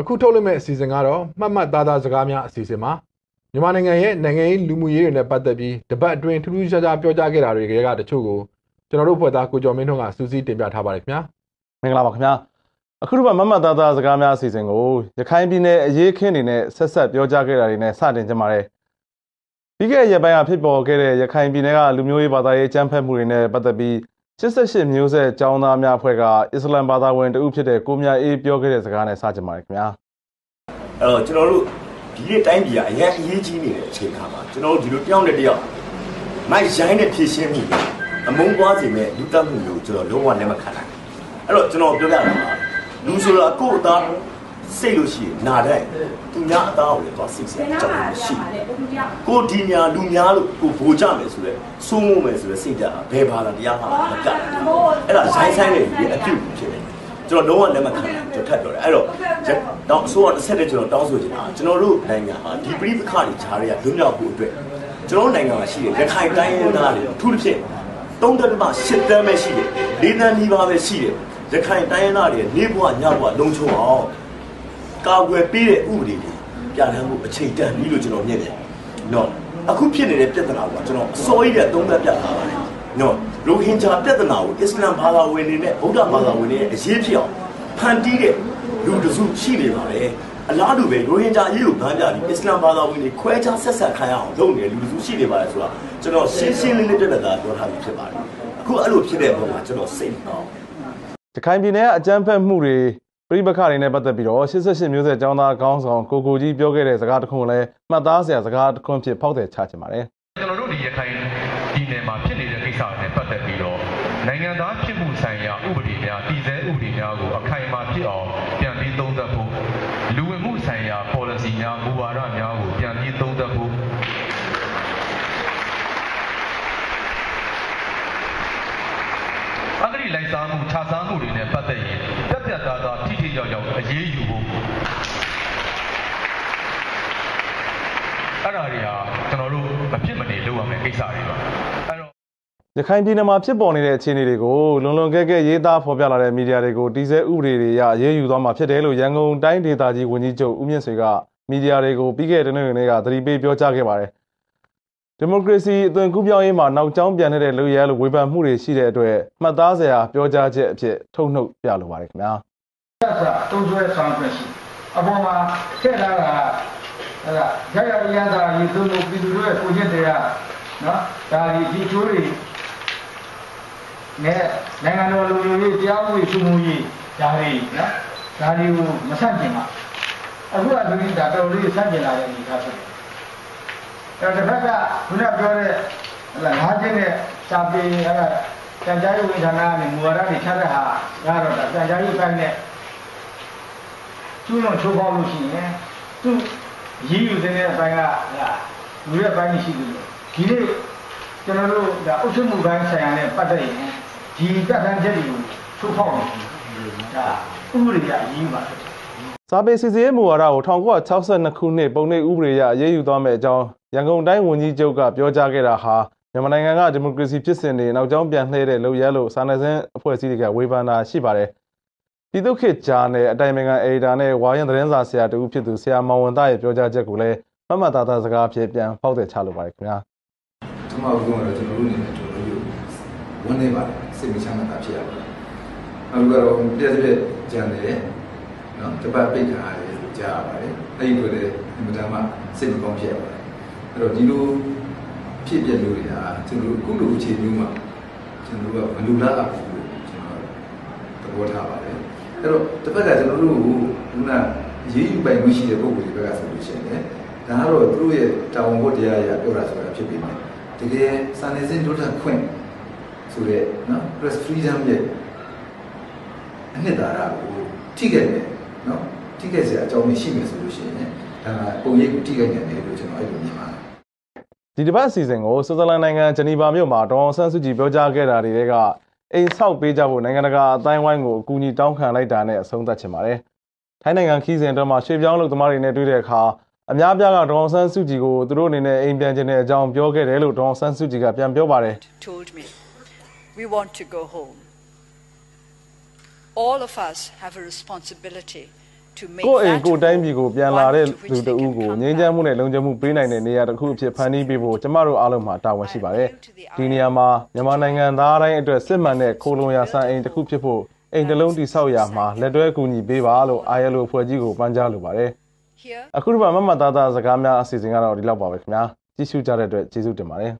အခုထုတ်လွှင့်မယ့်အစီအစဉ်ကတော့မှတ်မှတ်သားသားစကားများအစီအစဉ်မှာမြန်မာနိုင်ငံရဲ့နိုင်ငံရေးလူမှုရေးတွေနဲ့ပတ်သက်ပြီးတပတ်အတွင်းထူးထူးခြားခြားပြောကြားခဲ့တာတွေကတချို့ကိုကျွန်တော်တို့ဖွဲ့သားကိုကျော်မင်းထွန်းကစူးစီးတင်ပြထားပါတယ်ခင်ဗျာမင်္ဂလာပါခင်ဗျာအခုတော့မမတ်သားသားစကားများအစီအစဉ်ကိုရခိုင်ပြည်နယ်အရေးခင်းနေနဲ့ဆက်ဆက်ပြောကြားခဲ့တာတွေနဲ့စတင်ကြပါမယ်ပြီးခဲ့တဲ့ရက်ပိုင်းကဖြစ်ပေါ်ခဲ့တဲ့ရခိုင်ပြည်နယ်ကလူမျိုးရေးဘာသာရေးကြမ်းဖက်မှုတွေနဲ့ပတ်သက်ပြီး 88မျိုးဆက်ចောင်းသားများအဖွဲ့ကအစ္စလမ်ဘာသာဝင်တဦးဖြစ်တဲ့ကိုမြအေးပြောခဲ့တဲ့စကားနဲ့စကြပါရခင်ဗျာအဲ့တော့ကျွန်တော်တို့ဒီနေ့တိုင်းပြည်ကအရင်အရေးကြီးနေတဲ့အချိန်ခါမှာကျွန်တော်တို့ဒီလိုတယောက်နဲ့တယောက်မိုက်ရိုင်းနဲ့ဖြည့်ရှင်းမှုအမုန်းပွားစေမဲ့လူတက်မှုလို့ကျွန်တော်လုံးဝလက်မခံနိုင်အဲ့တော့ကျွန်တော်ပြောပြတာပါလူဆိုတာကိုယ့်အသား စိတ်လို့ရှိရင်နာတဲ့သူများအသားကိုလည်းသွားစိတ်ဆက်ကြောက်လို့ရှိကိုဒီညာလူများလို့ကိုဗိုလ်ကြမယ်ဆိုတော့စိုးမိုးမယ်ဆိုတော့စိတ်ကြဘယ်ဘာသာတရားမှမကတ်အဲ့ဒါဆိုင်ဆိုင်နေပြီးအပြုတ်ဖြစ်တယ်ကျွန်တော်လုံးဝလက်မခံဘူးကျွန်တော်ထပ်ပြောတယ်အဲ့တော့တော့အစိုးရတစ်ဆက်တည်းကျွန်တော်တောင်းဆိုချင်တာကျွန်တော်တို့နိုင်ငံဟာဒီပြိပခါတွေခြားရရလွတ်မြောက်ဖို့အတွက်ကျွန်တော်နိုင်ငံမှာရှိတဲ့ရခိုင်တိုင်းရင်းသားတွေအထူးသဖြင့်သုံးသက်မှရှစ်တန်းပဲရှိတယ်လေးတန်းနီးပါးပဲရှိတယ်ရခိုင်တိုင်းရင်းသားတွေနေဘဝညဘဝလုံခြုံအောင် ကာကွယ်ပေးတဲ့ဥပဒေတွေပြဋ္ဌာန်းမှုအချိန်တန်ပြီလို့ကျွန်တော်မြင်တယ်နော်အခုဖြစ်နေတဲ့ပြဿနာကကျွန်တော်အစိုးရရဲ့သုံးသက်ပြထားပါတယ်နော်ရိုဟင်ဂျာပြဿနာကိုအစ္စလမ်ဘာသာဝင်တွေနဲ့ဗုဒ္ဓဘာသာဝင်တွေရဲ့အရေးဖြစ်အောင်ဖန်တီးတဲ့လူတစုရှိနေပါလေအလားတူပဲရိုဟင်ဂျာအရေးကိုဗန်းပြပြီးအစ္စလမ်ဘာသာဝင်တွေခွဲခြားဆက်ဆက်ခံရအောင်လုပ်နေတဲ့လူတစုရှိနေပါလေဆိုတာကျွန်တော်ရှင်းရှင်းလင်းလင်းပြတ်သားပြောထားပြီးဖြစ်ပါတယ်အခုအဲ့လိုဖြစ်တဲ့ပုံမှာကျွန်တော်စိတ်မကောင်းတခိုင်ပြည်နယ်ကအကြမ်းဖက်မှုတွေ ပြိပခတွေနဲ့ပတ်သက်ပြီးတော့88မျိုးဆက်ចောင်းသားကောင်းဆောင်ကိုကိုကြီးပြောခဲ့တဲ့စကားတစ်ခုလည်းမှတ်သားစရာစကားတစ်ခုဖြစ်ဖောက်တယ်ချချင်ပါတယ်ကျွန်တော်တို့ဒီရခိုင်ပြည်နယ်မှာဖြစ်နေတဲ့ကိစ္စတွေနဲ့ပတ်သက်ပြီးတော့နိုင်ငံသားဖြစ်မှုဆိုင်ရာဥပဒေများတည်ဆဲဥပဒေများကိုအခိုင်အမာဖြစ်အောင်ပြန်ပြီးသုံးသပ်ဖို့လူဝင်မှုဆိုင်ရာ policy များမူဝါဒများကိုပြန်ပြီးသုံးသပ်ဖို့အဂတိလိုက်စားမှုခြားစားမှုတွေနဲ့ပတ်သက်ရင်ပြတ်ပြတ်သားသားထိထိ ရောက်ရောက်အရေးယူဖို့အဲ့ဒါတွေဟာကျွန်တော်တို့မဖြစ်မနေလုပ်ရမယ့်ကိစ္စတွေပါအဲ့တော့ရခိုင်ပြည်နယ်မှာဖြစ်ပေါ်နေတဲ့အခြေအနေတွေကိုလွန်လွန်ကဲကဲရေးသားဖော်ပြလာတဲ့မီဒီယာတွေကိုတီးဆဲဥပဒေတွေရအရေးယူသွားမှာဖြစ်တယ်လို့ရန်ကုန်တိုင်းဒေသကြီးဝန်ကြီးချုပ်ဦးမြင့်ဆွေကမီဒီယာတွေကိုပြီးခဲ့တဲ့နေ့ကသတိပေးပြောကြားခဲ့ပါတယ်ဒီမိုကရေစီအသွင်ကူးပြောင်းရေးမှာနောက်ကျောင်းပြန်နေတဲ့လူရဲလို့ဝေဖန်မှုတွေရှိတဲ့အတွက်မှတ်သားစရာပြောကြားချက်အဖြစ်ထုတ်နှုတ်ပြလိုပါတယ်ခင်ဗျာ။ ဆက်ဆက်တုံးဆွဲဆောင်ရွက်ရှိအပေါ်မှာဆက်လာတာအဲ့ဒါရရရတာရေသုံးလို့ပြည်သူတို့ရဲ့ကိုကျင့်တရားနော်ဒါဒီဒီချိုးတွေနဲ့နိုင်ငံတော်လူမျိုးရေးတရားဥပဒေစုမှုရေးဒါတွေနော်ဒါတွေကိုမဆန့်ကျင်ပါအခုကဒီဒါတော်လေးဆန့်ကျင်လာတဲ့အနေအထားဖြစ်တယ်အဲ့တစ်ဖက်ကခုနပြောတဲ့ဟလာငါးချက်နဲ့စာပေအဲ့ဒါတန်ကြားရေးဝန်ဌာနကနေမူဝါဒတွေချတဲ့ဟာကတော့တန်ကြားရေးပိုင်းနဲ့ ကျူးလွန်ချိုးဖောက်လို့ရှိရင်သူရည်ယူတဲ့အပိုင်းကဟာလူရဲ့ပိုင်းရှိတယ်ဒီနေ့ကျွန်တော်တို့ဒါအုပ်ချုပ်မှုပိုင်းဆိုင်ရာနဲ့ပတ်သက်ရင်ဒီကတ်တန်းချက်တွေကိုချိုးဖောက်နေတယ်ဒါဥပဒေကအရေးပါတယ်စာပေစီစီရေးမူဝါဒကို1962ခုနှစ်ပုံနှိပ်ဥပဒေအရအရေးယူသွားမယ့်အကြောင်းရန်ကုန်တိုင်းဝန်ကြီးချုပ်ကပြောကြားခဲ့တာဟာမြန်မာနိုင်ငံကဒီမိုကရေစီဖြစ်စဉ်တွေနောက်ကျောင်းပြန်လှည့်တဲ့လုပ်ရလို့စာနယ်ဇင်းအဖွဲ့အစည်းတွေကဝေဖန်တာရှိပါတယ်။ ပြည်သူ့ခေတ်ဂျာနယ်အတိုင်ပင်ခံအေဒါနဲ့ဝါရင်သတင်းစာဆရာတူဖြစ်သူဆရာမောင်ဝန်သားရဲ့ပြောကြားချက်ကိုလည်းမမတာတာစကားဖြစ်ပြန်ဖောက်တဲ့ချလိုပါတယ်ခင်ဗျာ။ကျွန်တော်တို့ကတော့ကျွန်တော်တို့အနေနဲ့ကျွန်တော်တို့ဝန်နေပါတယ်စိတ်မချမ်းသာဖြစ်ရပါတယ်။အခုကတော့ပြည့်စုံဂျာနယ်နော်တပတ်ပိတ်ထားရတယ်လို့ကြားရပါတယ်။အဲဒီလိုလေအမှန်တမ်းစိတ်မကောင်းဖြစ်ရပါတယ်အဲ့တော့ဒီလိုဖြစ်ပြလို့တွေဟာကျွန်တော်အခုလိုအခြေမျိုးမှာကျွန်တော်တို့ကမလူလားဘူးလို့ကျွန်တော်သ ဘောထားပါတယ်အဲ့တော့တစ်ဖက်ကကျွန်တော်တို့ကခုနရေးယူပိုင်မှုရှိတဲ့ပုံစံတွေဘက်ကဆိုလို့ရှိရင်လည်းဒါကတော့သူတို့ရဲ့တာဝန်ဝတ္တရားအရပြောတာဆိုတာဖြစ်ပြီးမယ်တကယ်စာနယ်ဇင်းဒုတာခွင့်ဆိုတဲ့နော် press freedom ရဲ့အနှစ်သာရကိုထိခဲ့တယ်နော်ထိခဲ့စရာအကြောင်းရှိမယ်ဆိုလို့ရှိရင်ဒါပုံရိပ်ကိုထိခဲ့နေတယ်လို့ကျွန်တော်အဲ့လိုမြင်ပါတယ်ဒီတစ်ပတ်အစီအစဉ်ကိုဆွစ်ဇာလန်နိုင်ငံဂျနီဗာမြို့မှာဒေါ်ဆန်းစုကြည်ပြောကြားခဲ့တာတွေက အိမ်ဆောက်ပေးကြဖို့နိုင်ငံတကာအတိုင်းဝိုင်းကိုအကူအညီတောင်းခံလိုက်တာနဲ့အဆုံးသတ်ချင်ပါတယ်။ထိုင်းနိုင်ငံခီးစဉ်အတွင်းမှာရွှေပြောင်းလုပ်သမားတွေနဲ့တွေ့တဲ့အခါအများပြားကဒေါ်ဆန်းစုကြည်ကိုသူတို့အနေနဲ့အိမ်ပြန်ခြင်းတဲ့အကြောင်းပြောခဲ့တယ်လို့ဒေါ်ဆန်းစုကြည်ကပြန်ပြောပါတယ်။ told me we want to go home. All of us have a responsibility to ကိုယ့်အိမ်ကိုယ်တိုင်းပြည်ကိုပြန်လာတဲ့လူတဦးကိုငြိမ်းချမ်းမှုနဲ့လုံခြုံမှုပေးနိုင်တဲ့နေရာတစ်ခုအဖြစ်ဖန်တီးပေးဖို့ကျမတို့အားလုံးမှာတာဝန်ရှိပါတယ်ဒီနေရာမှာမြန်မာနိုင်ငံသားတိုင်းအတွက်စစ်မှန်တဲ့ခိုးလုံရဆန်အိမ်တစ်ခုဖြစ်ဖို့အိမ်တစ်လုံးတိဆောက်ရာမှာလက်တွဲကူညီပေးပါလို့ ILO ဖွဲ့ကြီးကိုပန်ကြားလိုပါတယ်အခုဒီမှာမမသားသားစကားများအစီအစဉ်ကတော့ဒီလောက်ပါပဲခင်ဗျာကြည့်ရှုကြတဲ့အတွက်ကျေးဇူးတင်ပါတယ်